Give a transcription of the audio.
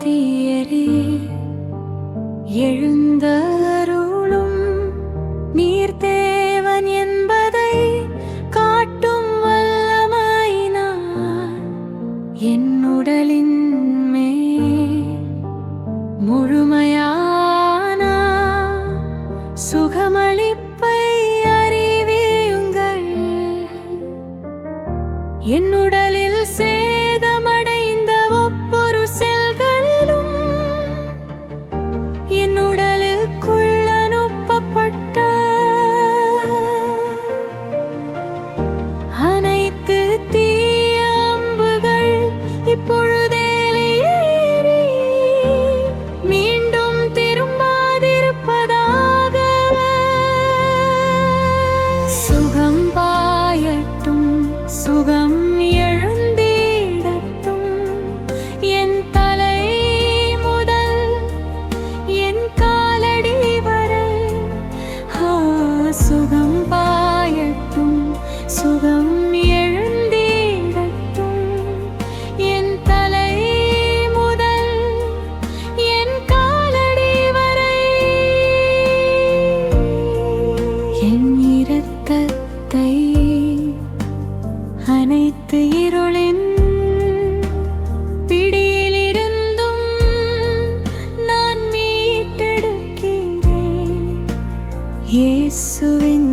தீயரே எழுந்த சுகம் எழுந்தீடத்தும் என் தலை முதல் என் காலடி வரை. சுகம் பாயட்டும் சுகம் எழுந்தீடத்தும் என் தலை முதல் என் காலடி வரை. என் இயேசுவின்